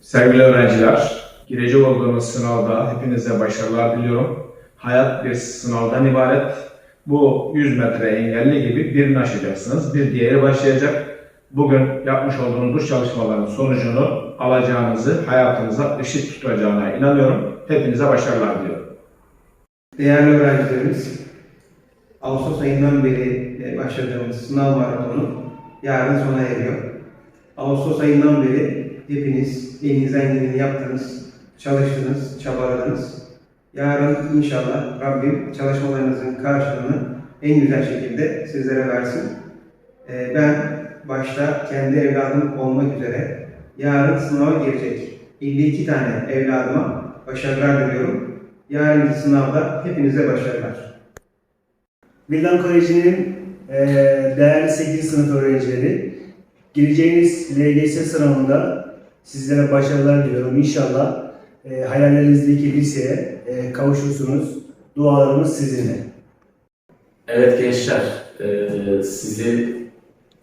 Sevgili öğrenciler, girecek olduğunuz sınavda hepinize başarılar diliyorum. Hayat bir sınavdan ibaret. Bu 100 metre engelli gibi birini aşacaksınız, bir diğeri başlayacak. Bugün yapmış olduğunuz bu çalışmaların sonucunu alacağınızı hayatınıza ışık tutacağına inanıyorum. Hepinize başarılar diliyorum. Değerli öğrencilerimiz, Ağustos ayından beri başladığımız sınav maratonu yarın sona eriyor. Ağustos ayından beri hepiniz elinizden geleni yaptınız, çalıştınız, çabaladınız. Yarın inşallah Rabbim çalışmalarınızın karşılığını en güzel şekilde sizlere versin. E, Ben başta kendi evladım olmak üzere yarın sınava girecek 52 tane evladıma başarılar diliyorum. Yarınki sınavda hepinize başarılar. Vildan Koleji'nin değerli 8. sınıf öğrencileri, gireceğiniz LGS sınavında sizlere başarılar diliyorum. İnşallah eee hayallerinizdeki liseye eee, kavuşursunuz. Dualarımız sizinle. Evet gençler, eee, sizi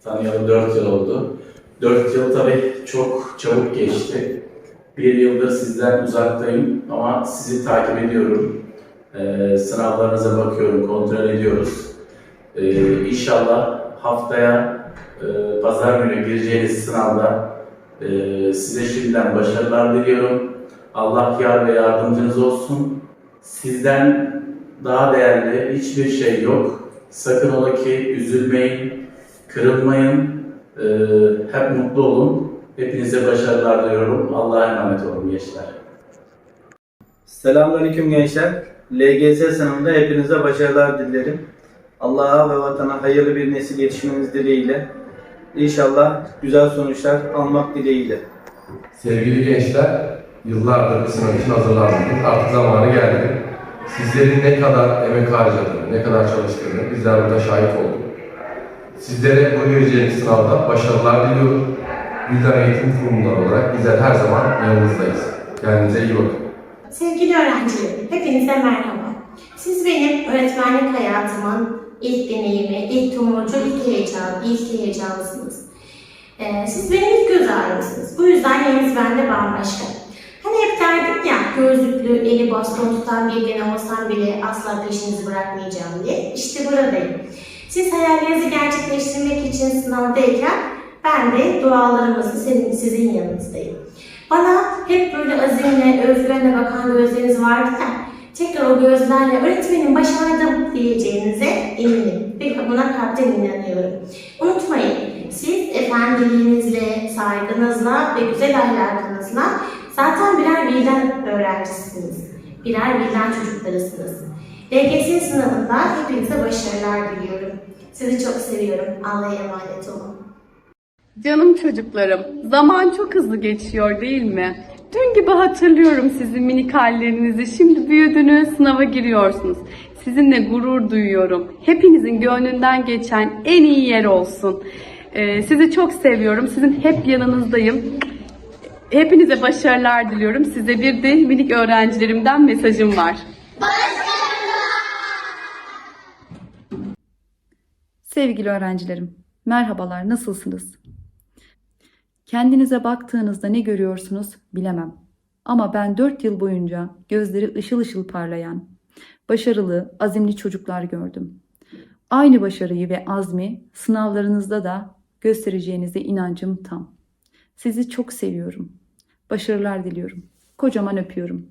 tanıyalı 4 yıl oldu. 4 yıl tabii çok çabuk geçti. Bir yıldır sizden uzaktayım ama sizi takip ediyorum. Eee, sınavlarınıza bakıyorum, kontrol ediyoruz. Eee inşallah haftaya eee, pazar günü gireceğiniz sınavda eee, size şimdiden başarılar diliyorum. Allah yar ve yardımcınız olsun. Sizden daha değerli hiçbir şey yok. Sakın ola ki üzülmeyin, kırılmayın, eee, hep mutlu olun. Hepinize başarılar diliyorum. Allah'a emanet olun gençler. Selamünaleyküm gençler. LGS sınavında hepinize başarılar dilerim. Allah'a ve vatana hayırlı bir nesil yetişmeniz dileğiyle. İnşallah güzel sonuçlar almak dileğiyle. Sevgili gençler, yıllardır sınav için hazırlandık. Artık zamanı geldi. Sizlerin ne kadar emek harcadığını, ne kadar çalıştığını bizler burada şahit olduk. Sizlere bu vereceğiniz sınavda başarılar diliyorum. Bildan Eğitim Kurumları olarak bizler her zaman yanınızdayız. Kendinize iyi bakın. Sevgili öğrencilerim, hepinize merhaba. Siz benim öğretmenlik hayatımın ilk deneyimi, ilk tumurcu, ilk heyecan, ilk heyecanlısınız. Ee, siz benim ilk göz ağrımsınız. Bu yüzden yeriniz bende bambaşka. Hani hep derdik ya, gözlüklü, eli baston tutan bir ben olsam bile asla peşinizi bırakmayacağım diye. İşte buradayım. Siz hayallerinizi gerçekleştirmek için sınavdayken ben de dualarımızı senin, sizin yanınızdayım. Bana hep böyle azimle, özgüvenle bakan gözleriniz vardı ya, tekrar o gözlerle öğretmenim başardım diyeceğinize eminim ve buna kalpten inanıyorum. Unutmayın, siz efendiliğinizle, saygınızla ve güzel ahlakınızla zaten birer bilden öğrencisiniz. Birer bilden çocuklarısınız. LGS sınavında hepinize başarılar diliyorum. Sizi çok seviyorum. Allah'a emanet olun. Canım çocuklarım, zaman çok hızlı geçiyor değil mi? Dün gibi hatırlıyorum sizin minik hallerinizi. Şimdi büyüdünüz, sınava giriyorsunuz. Sizinle gurur duyuyorum. Hepinizin gönlünden geçen en iyi yer olsun. Ee, sizi çok seviyorum. Sizin hep yanınızdayım. Hepinize başarılar diliyorum. Size bir de minik öğrencilerimden mesajım var. Sevgili öğrencilerim, merhabalar, nasılsınız? Kendinize baktığınızda ne görüyorsunuz bilemem. Ama ben 4 yıl boyunca gözleri ışıl ışıl parlayan, başarılı, azimli çocuklar gördüm. Aynı başarıyı ve azmi sınavlarınızda da göstereceğinize inancım tam. Sizi çok seviyorum. Başarılar diliyorum. Kocaman öpüyorum.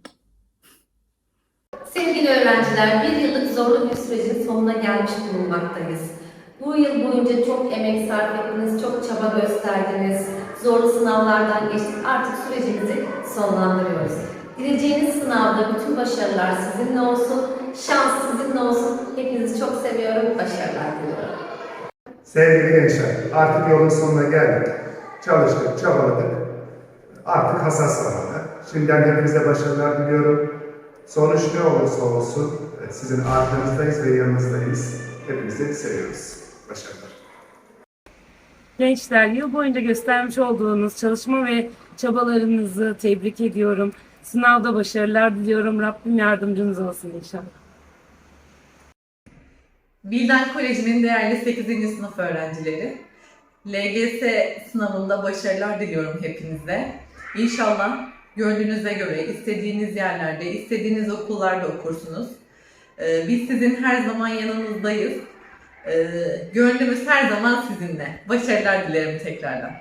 Sevgili öğrenciler, bir yıllık zorlu bir sürecin sonuna gelmiş bulunmaktayız. Bu yıl boyunca çok emek sarf ettiniz, çok çaba gösterdiniz, zorlu sınavlardan geçtik. Artık sürecimizi sonlandırıyoruz. Gireceğiniz sınavda bütün başarılar sizinle olsun, şans sizinle olsun. Hepinizi çok seviyorum, başarılar diliyorum. Sevgili gençler, artık yolun sonuna geldik. Çalıştık, çabaladık. Artık hasat zamanı. Şimdiden hepinize başarılar diliyorum. Sonuç ne olursa olsun e, sizin arkanızdayız ve yanınızdayız. Hepinizi seviyoruz. Başarılar. Gençler, yıl boyunca göstermiş olduğunuz çalışma ve çabalarınızı tebrik ediyorum. Sınavda başarılar diliyorum. Rabbim yardımcınız olsun inşallah. Bilden Koleji'nin değerli 8. sınıf öğrencileri, LGS sınavında başarılar diliyorum hepinize. İnşallah gönlünüze göre istediğiniz yerlerde, istediğiniz okullarda okursunuz. Ee, Biz sizin her zaman yanınızdayız. Ee, Gönlümüz her zaman sizinle. Başarılar dilerim tekrardan.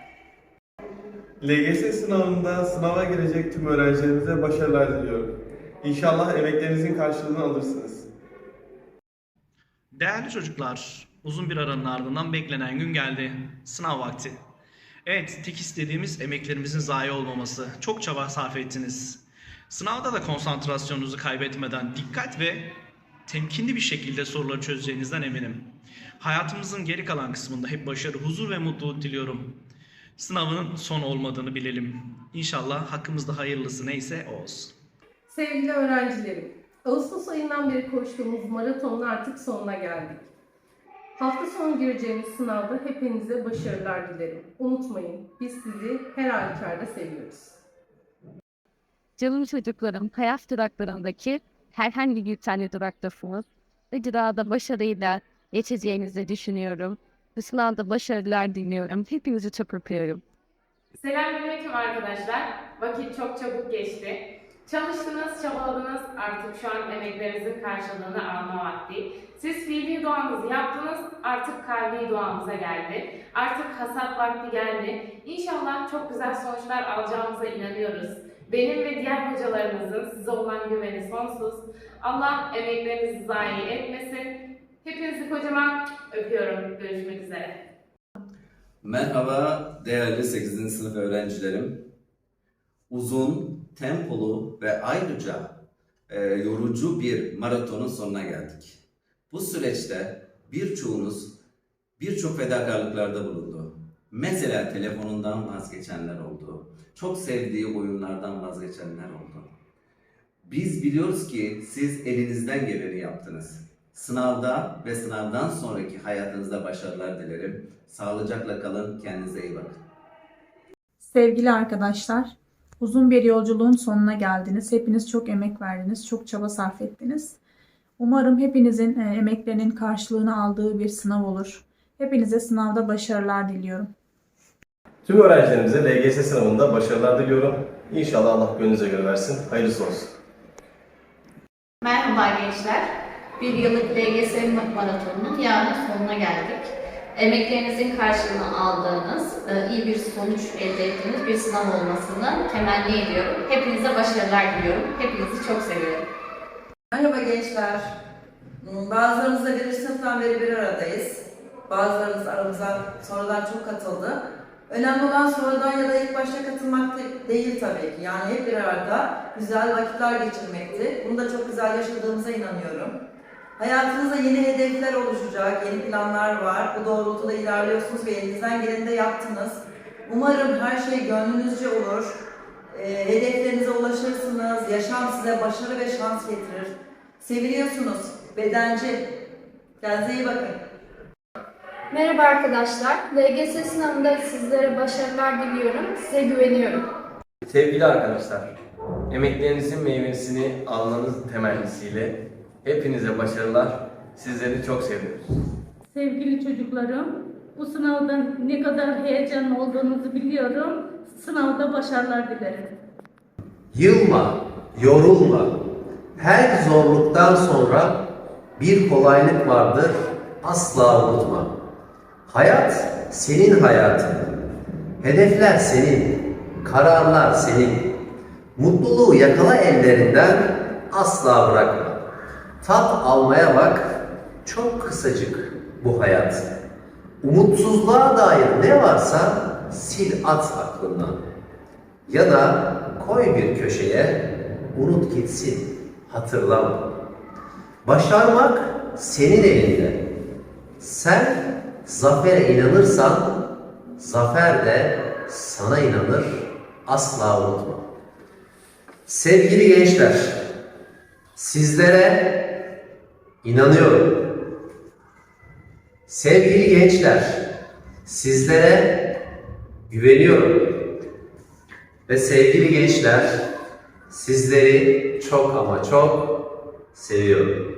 LGS sınavında sınava girecek tüm öğrencilerimize başarılar diliyorum. İnşallah emeklerinizin karşılığını alırsınız. Değerli çocuklar, uzun bir aranın ardından beklenen gün geldi. Sınav vakti. Evet, tek istediğimiz emeklerimizin zayi olmaması. Çok çaba sarf ettiniz. Sınavda da konsantrasyonunuzu kaybetmeden dikkat ve temkinli bir şekilde soruları çözeceğinizden eminim. Hayatımızın geri kalan kısmında hep başarı, huzur ve mutluluk diliyorum. Sınavın son olmadığını bilelim. İnşallah hakkımızda hayırlısı neyse o olsun. Sevgili öğrencilerim, Ağustos ayından beri koştuğumuz maratonun artık sonuna geldik. Hafta sonu gireceğimiz sınavda hepinize başarılar dilerim. Unutmayın, biz sizi her halükarda seviyoruz. Canım çocuklarım, hayat duraklarındaki herhangi bir tane duraktasınız. Durağda başarıyla geçeceğinizi düşünüyorum. Sınavda başarılar diliyorum. Hepinizi çok öpüyorum. Selamünaleyküm arkadaşlar. Vakit çok çabuk geçti. Çalıştınız, çabaladınız. Artık şu an emeklerinizin karşılığını alma vakti. Siz fiili duanızı yaptınız. Artık kalbi duamıza geldi. Artık hasat vakti geldi. İnşallah çok güzel sonuçlar alacağımıza inanıyoruz. Benim ve diğer hocalarımızın size olan güveni sonsuz. Allah emeklerinizi zayi etmesin. Hepinizi kocaman öpüyorum. Görüşmek üzere. Merhaba değerli 8. sınıf öğrencilerim. Uzun, tempolu ve ayrıca e, yorucu bir maratonun sonuna geldik. Bu süreçte birçoğunuz birçok fedakarlıklarda bulundu. Mesela telefonundan vazgeçenler oldu. Çok sevdiği oyunlardan vazgeçenler oldu. Biz biliyoruz ki siz elinizden geleni yaptınız. Sınavda ve sınavdan sonraki hayatınızda başarılar dilerim. Sağlıcakla kalın, kendinize iyi bakın. Sevgili arkadaşlar, uzun bir yolculuğun sonuna geldiniz. Hepiniz çok emek verdiniz, çok çaba sarf ettiniz. Umarım hepinizin e, emeklerinin karşılığını aldığı bir sınav olur. Hepinize sınavda başarılar diliyorum. Tüm öğrencilerimize LGS sınavında başarılar diliyorum. İnşallah Allah gönlünüze göre versin. Hayırlısı olsun. Merhaba gençler. Bir yıllık LGS maratonunun yarın sonuna geldik. Emeklerinizin karşılığını aldığınız, e, iyi bir sonuç elde ettiğiniz bir sınav olmasını temenni ediyorum. Hepinize başarılar diliyorum. Hepinizi çok seviyorum. Merhaba gençler. Bazılarımızla bir sınıftan beri bir aradayız. Bazılarımız aramıza sonradan çok katıldı. Önemli olan sonradan ya da ilk başta katılmak de- değil tabii ki. Yani hep bir arada güzel vakitler geçirmekti. Bunu da çok güzel yaşadığımıza inanıyorum. Hayatınızda yeni hedefler oluşacak, yeni planlar var. Bu doğrultuda ilerliyorsunuz ve elinizden geleni de yaptınız. Umarım her şey gönlünüzce olur. Ee, hedeflerinize ulaşırsınız. Yaşam size başarı ve şans getirir. Seviliyorsunuz. Bedenci. Kendinize iyi bakın. Merhaba arkadaşlar. LGS sınavında sizlere başarılar diliyorum. Size güveniyorum. Sevgili arkadaşlar, emeklerinizin meyvesini almanız temennisiyle hepinize başarılar. Sizleri çok seviyoruz. Sevgili çocuklarım, bu sınavda ne kadar heyecanlı olduğunuzu biliyorum. Sınavda başarılar dilerim. Yılma, yorulma. Her zorluktan sonra bir kolaylık vardır. Asla unutma. Hayat senin hayatın. Hedefler senin. Kararlar senin. Mutluluğu yakala ellerinden asla bırakma. Tat almaya bak. Çok kısacık bu hayat. Umutsuzluğa dair ne varsa sil at aklından. Ya da koy bir köşeye, unut gitsin, hatırlama. Başarmak senin elinde. Sen zafere inanırsan, zafer de sana inanır, asla unutma. Sevgili gençler, sizlere inanıyorum. Sevgili gençler, sizlere güveniyorum. Ve sevgili gençler, sizleri çok ama çok seviyorum.